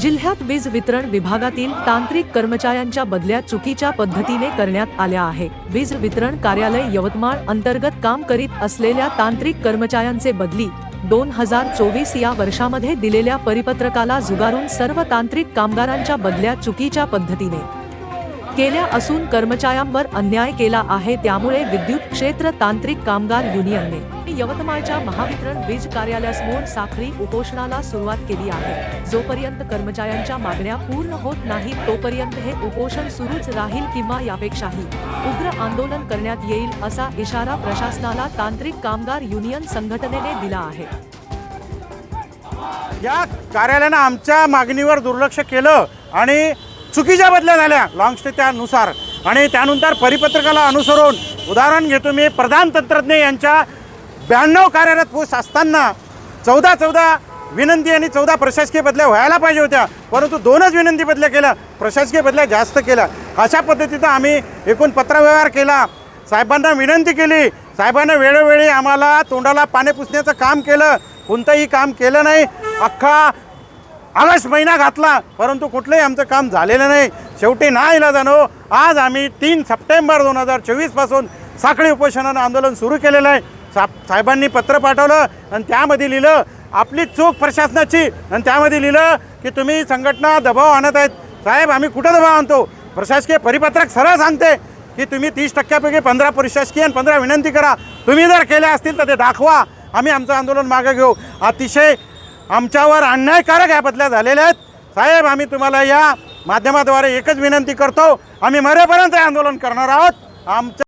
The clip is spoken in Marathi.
जिल्ह्यात वीज वितरण विभागातील तांत्रिक कर्मचाऱ्यांच्या बदल्या चुकीच्या पद्धतीने करण्यात आल्या आहे. वीज वितरण कार्यालय यवतमाळ अंतर्गत काम करीत असलेल्या तांत्रिक कर्मचाऱ्यांचे बदली दोन हजार चोवीस या वर्षामध्ये दिलेल्या परिपत्रकाला जुगारून सर्व तांत्रिक कामगारांच्या बदल्या चुकीच्या पद्धतीने केल्या असून कर्मचाऱ्यांवर अन्याय केला आहे त्यामुळे विद्युत क्षेत्र तांत्रिक कामगार युनियनने यवतमाळच्या महावितरण वीज कार्यालयासमोर साखळी उपोषणाला सुरुवात केली आहे. जोपर्यंत कर्मचाऱ्यांच्या मागण्या पूर्ण होत नाही तोपर्यंत हे उपोषण सुरूच राहील किंवा यापेक्षाही उग्र आंदोलन करण्यात येईल असा इशारा प्रशासनाला तांत्रिक कामगार युनियन संघटनेने दिला आहे. या कार्यालयानं आमच्या मागणीवर दुर्लक्ष केलं आणि चुकीच्या बदल्या झाल्या. लॉंग स्टे त्यानुसार. आणि त्यानंतर परिपत्रकाला अनुसरून उदाहरण घेतो मी. प्रधान तंत्रज्ञ यांच्या ब्याण्णव कार्यरत पोस्ट असताना चौदा चौदा विनंती आणि चौदा प्रशासकीय बदल्या व्हायला पाहिजे होत्या. परंतु दोनच विनंती बदल्या केल्या. प्रशासकीय बदल्या जास्त केल्या. अशा पद्धतीचा आम्ही एकूण पत्रव्यवहार केला. साहेबांना विनंती केली. साहेबांना वेळोवेळी आम्हाला तोंडाला पाणी पुसण्याचं काम केलं. कोणतंही काम केलं नाही. अख्खा ऑगस्ट महिना घातला परंतु कुठलंही आमचं काम झालेलं नाही. शेवटी ना इला जाणो आज आम्ही तीन सप्टेंबर दोन हजार चोवीसपासून साखळी उपोषणानं आंदोलन सुरू केलेलं आहे. सा साहेबांनी पत्र पाठवलं आणि त्यामध्ये लिहिलं आपली चूक प्रशासनाची. आणि त्यामध्ये लिहिलं की तुम्ही संघटना दबाव आणत आहेत. साहेब आम्ही कुठं दबाव आणतो? प्रशासकीय परिपत्रक सरळ सांगते की तुम्ही तीस टक्क्यापैकी पंधरा प्रशासकीय आणि पंधरा विनंती करा. तुम्ही जर केल्या असतील तर ते दाखवा. आम्ही आमचं आंदोलन मागे घेऊ. अतिशय आमच्यावर अन्यायकारक या बदल्या झालेल्या आहेत. साहेब आम्ही तुम्हाला या माध्यमाद्वारे एकच विनंती करतो. आम्ही मरेपर्यंत आंदोलन करणार आहोत. आमच्या